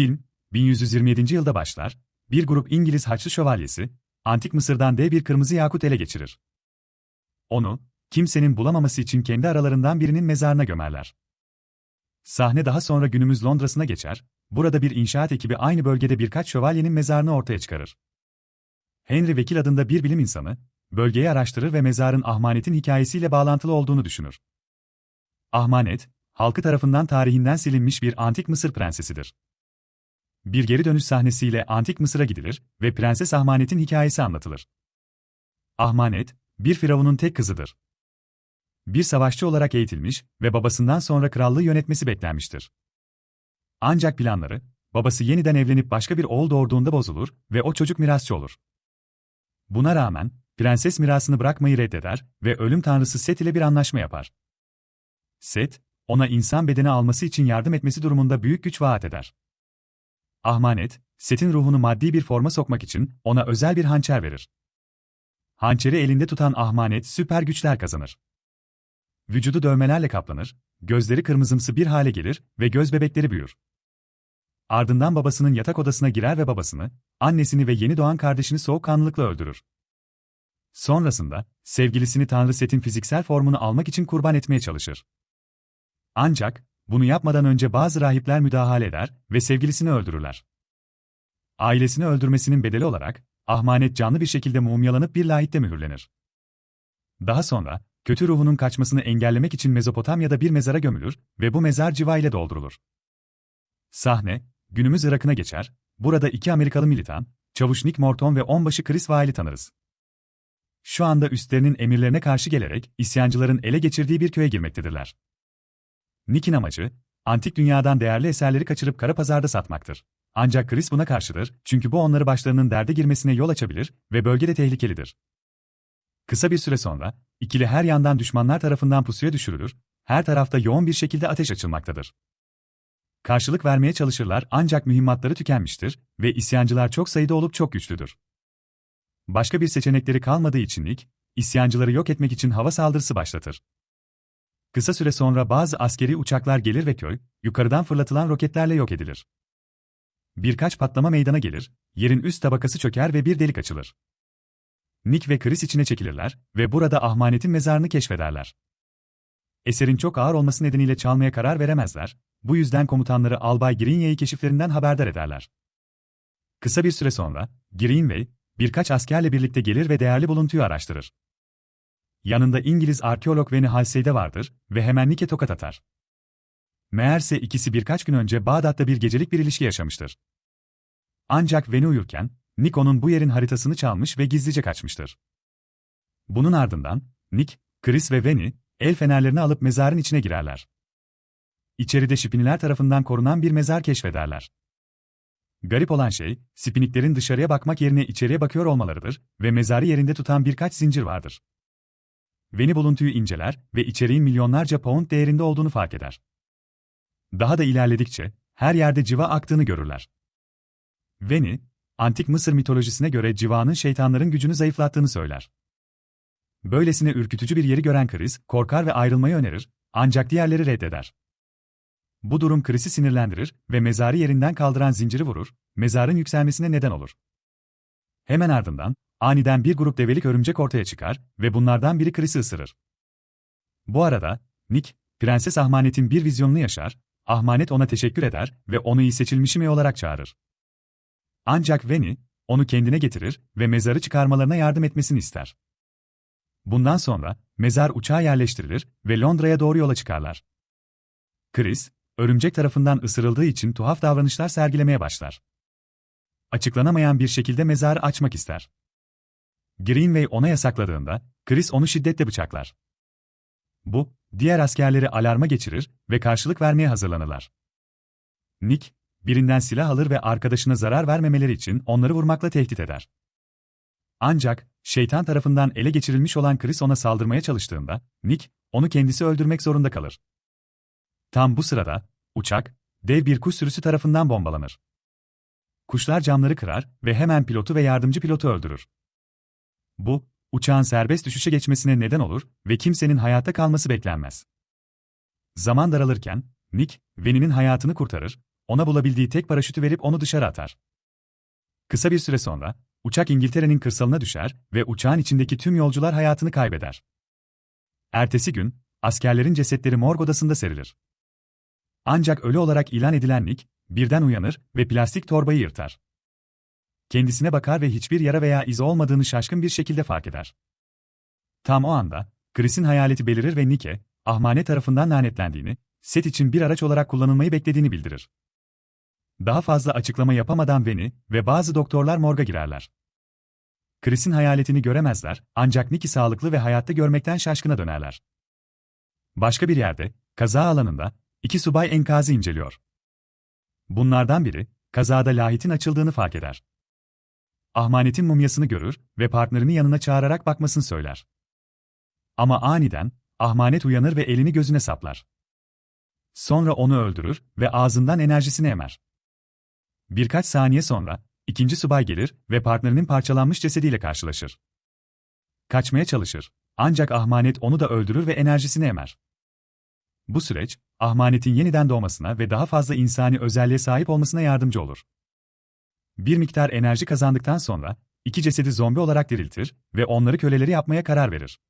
Film, 1127. yılda başlar, bir grup İngiliz Haçlı Şövalyesi, Antik Mısır'dan dev bir kırmızı yakut ele geçirir. Onu, kimsenin bulamaması için kendi aralarından birinin mezarına gömerler. Sahne daha sonra günümüz Londra'sına geçer, burada bir inşaat ekibi aynı bölgede birkaç şövalyenin mezarını ortaya çıkarır. Henry Vekil adında bir bilim insanı, bölgeyi araştırır ve mezarın Ahmanet'in hikayesiyle bağlantılı olduğunu düşünür. Ahmanet, halkı tarafından tarihinden silinmiş bir antik Mısır prensesidir. Bir geri dönüş sahnesiyle antik Mısır'a gidilir ve Prenses Ahmanet'in hikayesi anlatılır. Ahmanet, bir firavunun tek kızıdır. Bir savaşçı olarak eğitilmiş ve babasından sonra krallığı yönetmesi beklenmiştir. Ancak planları, babası yeniden evlenip başka bir oğul doğurduğunda bozulur ve o çocuk mirasçı olur. Buna rağmen, prenses mirasını bırakmayı reddeder ve ölüm tanrısı Set ile bir anlaşma yapar. Set, ona insan bedeni alması için yardım etmesi durumunda büyük güç vaat eder. Ahmanet, Set'in ruhunu maddi bir forma sokmak için ona özel bir hançer verir. Hançeri elinde tutan Ahmanet süper güçler kazanır. Vücudu dövmelerle kaplanır, gözleri kırmızımsı bir hale gelir ve göz bebekleri büyür. Ardından babasının yatak odasına girer ve babasını, annesini ve yeni doğan kardeşini soğukkanlılıkla öldürür. Sonrasında, sevgilisini Tanrı Set'in fiziksel formunu almak için kurban etmeye çalışır. Ancak, bunu yapmadan önce bazı rahipler müdahale eder ve sevgilisini öldürürler. Ailesini öldürmesinin bedeli olarak, Ahmanet canlı bir şekilde mumyalanıp bir lahitte mühürlenir. Daha sonra, kötü ruhunun kaçmasını engellemek için Mezopotamya'da bir mezara gömülür ve bu mezar civa ile doldurulur. Sahne, günümüz Irak'ına geçer, burada iki Amerikalı militan, Çavuş Nick Morton ve onbaşı Chris Wiley tanırız. Şu anda üstlerinin emirlerine karşı gelerek isyancıların ele geçirdiği bir köye girmektedirler. Nick'in amacı, antik dünyadan değerli eserleri kaçırıp kara pazarda satmaktır. Ancak Chris buna karşıdır çünkü bu onları başlarının derde girmesine yol açabilir ve bölgede tehlikelidir. Kısa bir süre sonra, ikili her yandan düşmanlar tarafından pusuya düşürülür, her tarafta yoğun bir şekilde ateş açılmaktadır. Karşılık vermeye çalışırlar ancak mühimmatları tükenmiştir ve isyancılar çok sayıda olup çok güçlüdür. Başka bir seçenekleri kalmadığı için Nick, isyancıları yok etmek için hava saldırısı başlatır. Kısa süre sonra bazı askeri uçaklar gelir ve köy, yukarıdan fırlatılan roketlerle yok edilir. Birkaç patlama meydana gelir, yerin üst tabakası çöker ve bir delik açılır. Nick ve Chris içine çekilirler ve burada Ahmanet'in mezarını keşfederler. Eserin çok ağır olması nedeniyle çalmaya karar veremezler, bu yüzden komutanları Albay Greenway'i keşiflerinden haberdar ederler. Kısa bir süre sonra, Greenway, birkaç askerle birlikte gelir ve değerli buluntuyu araştırır. Yanında İngiliz arkeolog Veni Halsey de vardır ve hemen Nick'e tokat atar. Meğerse ikisi birkaç gün önce Bağdat'ta bir gecelik bir ilişki yaşamıştır. Ancak Veni uyurken, Nick onun bu yerin haritasını çalmış ve gizlice kaçmıştır. Bunun ardından, Nick, Chris ve Veni, el fenerlerini alıp mezarın içine girerler. İçeride şipiniler tarafından korunan bir mezar keşfederler. Garip olan şey, spiniklerin dışarıya bakmak yerine içeriye bakıyor olmalarıdır ve mezarı yerinde tutan birkaç zincir vardır. Veni buluntuyu inceler ve içeriğin milyonlarca pound değerinde olduğunu fark eder. Daha da ilerledikçe, her yerde civa aktığını görürler. Veni, antik Mısır mitolojisine göre civanın şeytanların gücünü zayıflattığını söyler. Böylesine ürkütücü bir yeri gören Chris, korkar ve ayrılmayı önerir, ancak diğerleri reddeder. Bu durum Chris'i sinirlendirir ve mezarı yerinden kaldıran zinciri vurur, mezarın yükselmesine neden olur. Hemen ardından, aniden bir grup develik örümcek ortaya çıkar ve bunlardan biri Chris'i ısırır. Bu arada, Nick, Prenses Ahmanet'in bir vizyonunu yaşar, Ahmanet ona teşekkür eder ve onu iyi seçilmişimi olarak çağırır. Ancak Veni, onu kendine getirir ve mezarı çıkarmalarına yardım etmesini ister. Bundan sonra, mezar uçağa yerleştirilir ve Londra'ya doğru yola çıkarlar. Chris, örümcek tarafından ısırıldığı için tuhaf davranışlar sergilemeye başlar. Açıklanamayan bir şekilde mezarı açmak ister. Greenway ona yasakladığında, Chris onu şiddetle bıçaklar. Bu, diğer askerleri alarma geçirir ve karşılık vermeye hazırlanırlar. Nick, birinden silah alır ve arkadaşına zarar vermemeleri için onları vurmakla tehdit eder. Ancak, şeytan tarafından ele geçirilmiş olan Chris ona saldırmaya çalıştığında, Nick, onu kendisi öldürmek zorunda kalır. Tam bu sırada, uçak, dev bir kuş sürüsü tarafından bombalanır. Kuşlar camları kırar ve hemen pilotu ve yardımcı pilotu öldürür. Bu, uçağın serbest düşüşe geçmesine neden olur ve kimsenin hayatta kalması beklenmez. Zaman daralırken, Nick, Veni'nin hayatını kurtarır, ona bulabildiği tek paraşütü verip onu dışarı atar. Kısa bir süre sonra, uçak İngiltere'nin kırsalına düşer ve uçağın içindeki tüm yolcular hayatını kaybeder. Ertesi gün, askerlerin cesetleri morg odasında serilir. Ancak ölü olarak ilan edilen Nick, birden uyanır ve plastik torbayı yırtar. Kendisine bakar ve hiçbir yara veya iz olmadığını şaşkın bir şekilde fark eder. Tam o anda, Chris'in hayaleti belirir ve Nick'e, Ahmane tarafından lanetlendiğini, set için bir araç olarak kullanılmayı beklediğini bildirir. Daha fazla açıklama yapamadan Veni ve bazı doktorlar morga girerler. Chris'in hayaletini göremezler, ancak Nick'i sağlıklı ve hayatta görmekten şaşkına dönerler. Başka bir yerde, kaza alanında, iki subay enkazı inceliyor. Bunlardan biri, kazada lahitin açıldığını fark eder. Ahmanet'in mumyasını görür ve partnerini yanına çağırarak bakmasını söyler. Ama aniden, Ahmanet uyanır ve elini gözüne saplar. Sonra onu öldürür ve ağzından enerjisini emer. Birkaç saniye sonra, ikinci subay gelir ve partnerinin parçalanmış cesediyle karşılaşır. Kaçmaya çalışır, ancak Ahmanet onu da öldürür ve enerjisini emer. Bu süreç, Ahmanet'in yeniden doğmasına ve daha fazla insani özelliğe sahip olmasına yardımcı olur. Bir miktar enerji kazandıktan sonra, iki cesedi zombi olarak diriltir ve onları köleleri yapmaya karar verir.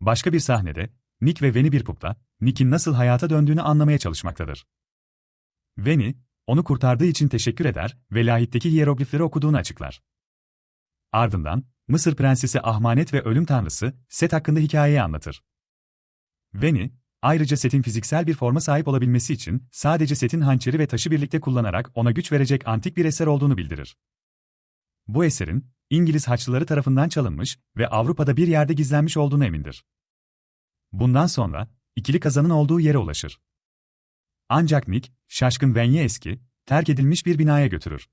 Başka bir sahnede, Nick ve Veni bir pubda, Nick'in nasıl hayata döndüğünü anlamaya çalışmaktadır. Veni, onu kurtardığı için teşekkür eder ve lahitteki hieroglifleri okuduğunu açıklar. Ardından, Mısır prensesi Ahmanet ve ölüm tanrısı, Set hakkında hikayeyi anlatır. Veni, ayrıca Set'in fiziksel bir forma sahip olabilmesi için sadece Set'in hançeri ve taşı birlikte kullanarak ona güç verecek antik bir eser olduğunu bildirir. Bu eserin, İngiliz Haçlıları tarafından çalınmış ve Avrupa'da bir yerde gizlenmiş olduğunu emindir. Bundan sonra, ikili kazanın olduğu yere ulaşır. Ancak Nick, şaşkın Venye eski, terk edilmiş bir binaya götürür.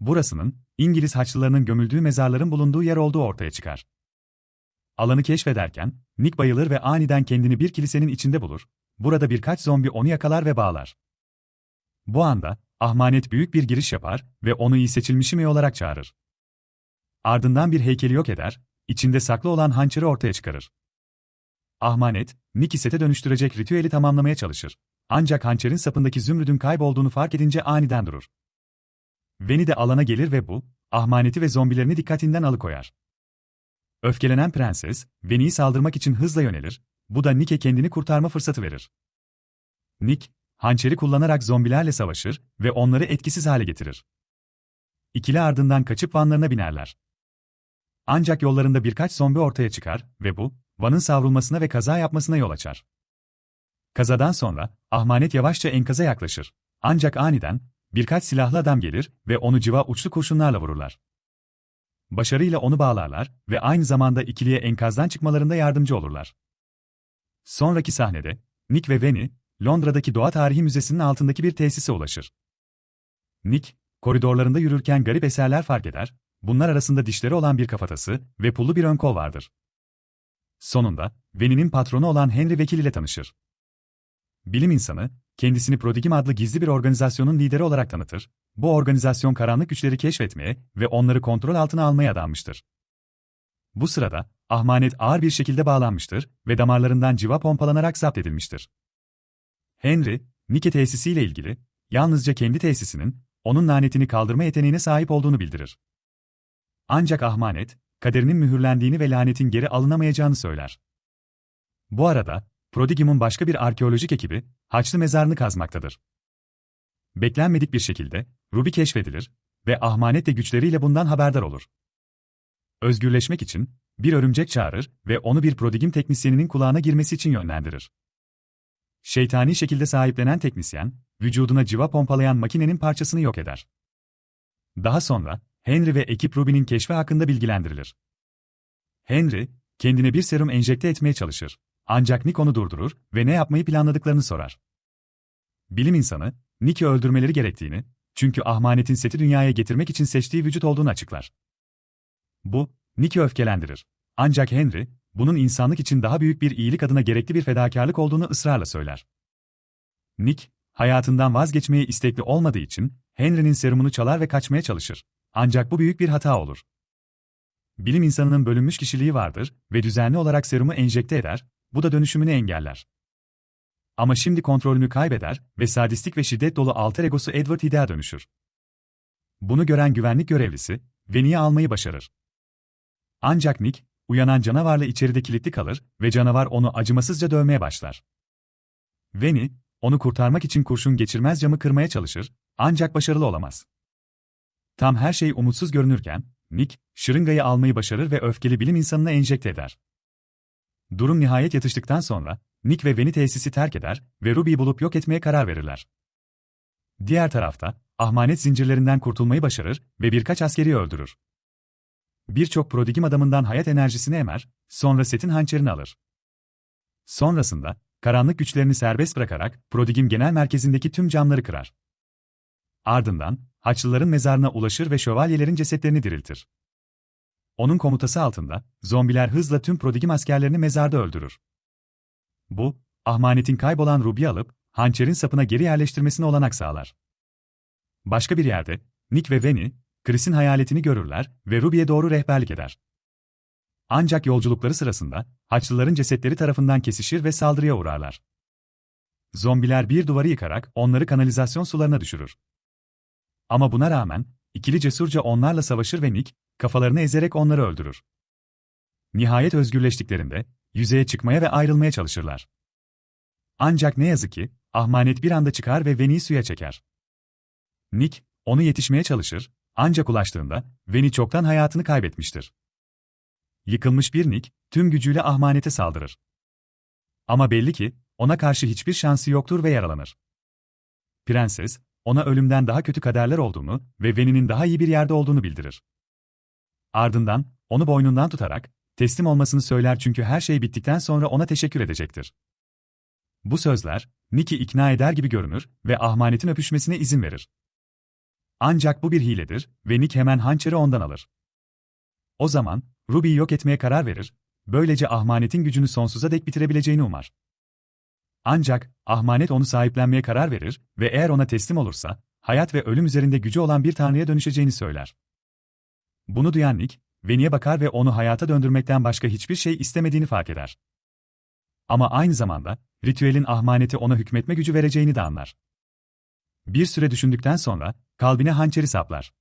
Burasının, İngiliz Haçlılarının gömüldüğü mezarların bulunduğu yer olduğu ortaya çıkar. Alanı keşfederken, Nick bayılır ve aniden kendini bir kilisenin içinde bulur. Burada birkaç zombi onu yakalar ve bağlar. Bu anda, Ahmanet büyük bir giriş yapar ve onu iyi seçilmiş mi olarak çağırır. Ardından bir heykeli yok eder, içinde saklı olan hançeri ortaya çıkarır. Ahmanet, Nick'i sete dönüştürecek ritüeli tamamlamaya çalışır. Ancak hançerin sapındaki zümrüdün kaybolduğunu fark edince aniden durur. Veni de alana gelir ve bu, Ahmanet'i ve zombilerini dikkatinden alıkoyar. Öfkelenen prenses, Veni'yi saldırmak için hızla yönelir, bu da Nick'e kendini kurtarma fırsatı verir. Nick, hançeri kullanarak zombilerle savaşır ve onları etkisiz hale getirir. İkili ardından kaçıp vanlarına binerler. Ancak yollarında birkaç zombi ortaya çıkar ve bu, vanın savrulmasına ve kaza yapmasına yol açar. Kazadan sonra, Ahmanet yavaşça enkaza yaklaşır. Ancak aniden, birkaç silahlı adam gelir ve onu civa uçlu kurşunlarla vururlar. Başarıyla onu bağlarlar ve aynı zamanda ikiliye enkazdan çıkmalarında yardımcı olurlar. Sonraki sahnede, Nick ve Veni, Londra'daki Doğa Tarihi Müzesi'nin altındaki bir tesise ulaşır. Nick, koridorlarında yürürken garip eserler fark eder, bunlar arasında dişleri olan bir kafatası ve pullu bir ön kol vardır. Sonunda, Veni'nin patronu olan Henry Vekil ile tanışır. Bilim insanı, kendisini Prodigim adlı gizli bir organizasyonun lideri olarak tanıtır, bu organizasyon karanlık güçleri keşfetmeye ve onları kontrol altına almaya adanmıştır. Bu sırada, Ahmanet ağır bir şekilde bağlanmıştır ve damarlarından civa pompalanarak zapt edilmiştir. Henry, Nike tesisiyle ilgili, yalnızca kendi tesisinin, onun lanetini kaldırma yeteneğine sahip olduğunu bildirir. Ancak Ahmanet, kaderinin mühürlendiğini ve lanetin geri alınamayacağını söyler. Bu arada, Prodigium'un başka bir arkeolojik ekibi, Haçlı mezarını kazmaktadır. Beklenmedik bir şekilde, Ruby keşfedilir ve Ahmanet de güçleriyle bundan haberdar olur. Özgürleşmek için, bir örümcek çağırır ve onu bir Prodigim teknisyeninin kulağına girmesi için yönlendirir. Şeytani şekilde sahiplenen teknisyen, vücuduna civa pompalayan makinenin parçasını yok eder. Daha sonra, Henry ve ekip Ruby'nin keşfi hakkında bilgilendirilir. Henry, kendine bir serum enjekte etmeye çalışır. Ancak Nick onu durdurur ve ne yapmayı planladıklarını sorar. Bilim insanı, Nick'i öldürmeleri gerektiğini, çünkü Ahmanet'in seti dünyaya getirmek için seçtiği vücut olduğunu açıklar. Bu, Nick'i öfkelendirir. Ancak Henry, bunun insanlık için daha büyük bir iyilik adına gerekli bir fedakarlık olduğunu ısrarla söyler. Nick, hayatından vazgeçmeye istekli olmadığı için, Henry'nin serumunu çalar ve kaçmaya çalışır. Ancak bu büyük bir hata olur. Bilim insanının bölünmüş kişiliği vardır ve düzenli olarak serumu enjekte eder, bu da dönüşümünü engeller. Ama şimdi kontrolünü kaybeder ve sadistik ve şiddet dolu alter egosu Edward Hida'ya dönüşür. Bunu gören güvenlik görevlisi, Veni'yi almayı başarır. Ancak Nick, uyanan canavarla içeride kilitli kalır ve canavar onu acımasızca dövmeye başlar. Veni, onu kurtarmak için kurşun geçirmez camı kırmaya çalışır, ancak başarılı olamaz. Tam her şey umutsuz görünürken, Nick, şırıngayı almayı başarır ve öfkeli bilim insanına enjekte eder. Durum nihayet yatıştıktan sonra, Nick ve Veni tesisi terk eder ve Ruby'yi bulup yok etmeye karar verirler. Diğer tarafta, ahmanet zincirlerinden kurtulmayı başarır ve birkaç askeri öldürür. Birçok prodigim adamından hayat enerjisini emer, sonra setin hançerini alır. Sonrasında, karanlık güçlerini serbest bırakarak prodigim genel merkezindeki tüm camları kırar. Ardından, Haçlıların mezarına ulaşır ve şövalyelerin cesetlerini diriltir. Onun komutası altında, zombiler hızla tüm prodigim askerlerini mezarda öldürür. Bu, Ahmanet'in kaybolan Ruby'yi alıp, hançerin sapına geri yerleştirmesine olanak sağlar. Başka bir yerde, Nick ve Veni, Chris'in hayaletini görürler ve Ruby'ye doğru rehberlik eder. Ancak yolculukları sırasında, Haçlıların cesetleri tarafından kesişir ve saldırıya uğrarlar. Zombiler bir duvarı yıkarak onları kanalizasyon sularına düşürür. Ama buna rağmen, ikili cesurca onlarla savaşır ve Nick, kafalarını ezerek onları öldürür. Nihayet özgürleştiklerinde, yüzeye çıkmaya ve ayrılmaya çalışırlar. Ancak ne yazık ki, Ahmanet bir anda çıkar ve Veni'yi suya çeker. Nick, onu yetişmeye çalışır, ancak ulaştığında, Veni çoktan hayatını kaybetmiştir. Yıkılmış bir Nick, tüm gücüyle Ahmanet'e saldırır. Ama belli ki, ona karşı hiçbir şansı yoktur ve yaralanır. Prenses, ona ölümden daha kötü kaderler olduğunu ve Veni'nin daha iyi bir yerde olduğunu bildirir. Ardından, onu boynundan tutarak, teslim olmasını söyler çünkü her şey bittikten sonra ona teşekkür edecektir. Bu sözler, Nick'i ikna eder gibi görünür ve Ahmanet'in öpüşmesine izin verir. Ancak bu bir hiledir ve Nick hemen hançeri ondan alır. O zaman, Ruby'yi yok etmeye karar verir, böylece Ahmanet'in gücünü sonsuza dek bitirebileceğini umar. Ancak, Ahmanet onu sahiplenmeye karar verir ve eğer ona teslim olursa, hayat ve ölüm üzerinde gücü olan bir tanrıya dönüşeceğini söyler. Bunu duyan Nick, Veni'ye bakar ve onu hayata döndürmekten başka hiçbir şey istemediğini fark eder. Ama aynı zamanda, ritüelin Ahmanet'e ona hükmetme gücü vereceğini de anlar. Bir süre düşündükten sonra, kalbine hançeri saplar.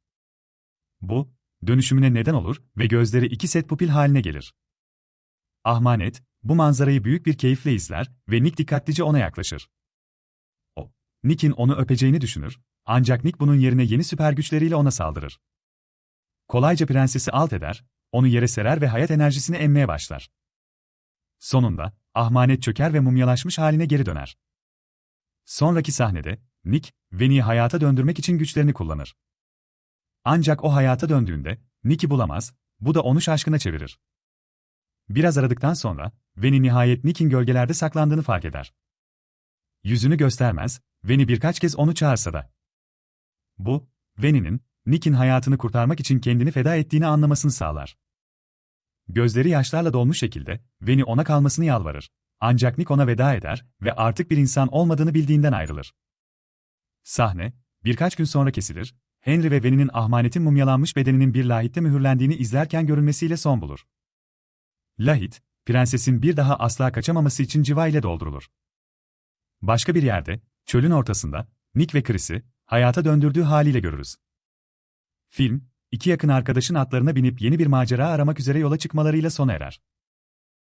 Bu, dönüşümüne neden olur ve gözleri iki set pupil haline gelir. Ahmanet, bu manzarayı büyük bir keyifle izler ve Nick dikkatlice ona yaklaşır. O, Nick'in onu öpeceğini düşünür, ancak Nick bunun yerine yeni süper güçleriyle ona saldırır. Kolayca prensesi alt eder, onu yere serer ve hayat enerjisini emmeye başlar. Sonunda, Ahmanet çöker ve mumyalaşmış haline geri döner. Sonraki sahnede, Nick, Veni'yi hayata döndürmek için güçlerini kullanır. Ancak o hayata döndüğünde, Nick'i bulamaz, bu da onu şaşkına çevirir. Biraz aradıktan sonra, Veni nihayet Nick'in gölgelerde saklandığını fark eder. Yüzünü göstermez, Veni birkaç kez onu çağırsa da. Bu, Veni'nin, Nick'in hayatını kurtarmak için kendini feda ettiğini anlamasını sağlar. Gözleri yaşlarla dolmuş şekilde, Veni ona kalmasını yalvarır. Ancak Nick ona veda eder ve artık bir insan olmadığını bildiğinden ayrılır. Sahne, birkaç gün sonra kesilir, Henry ve Veni'nin ahmanetin mumyalanmış bedeninin bir lahitte mühürlendiğini izlerken görülmesiyle son bulur. Lahit, prensesin bir daha asla kaçamaması için civa ile doldurulur. Başka bir yerde, çölün ortasında, Nick ve Chris'i, hayata döndürdüğü haliyle görürüz. Film, iki yakın arkadaşın atlarına binip yeni bir macera aramak üzere yola çıkmalarıyla sona erer.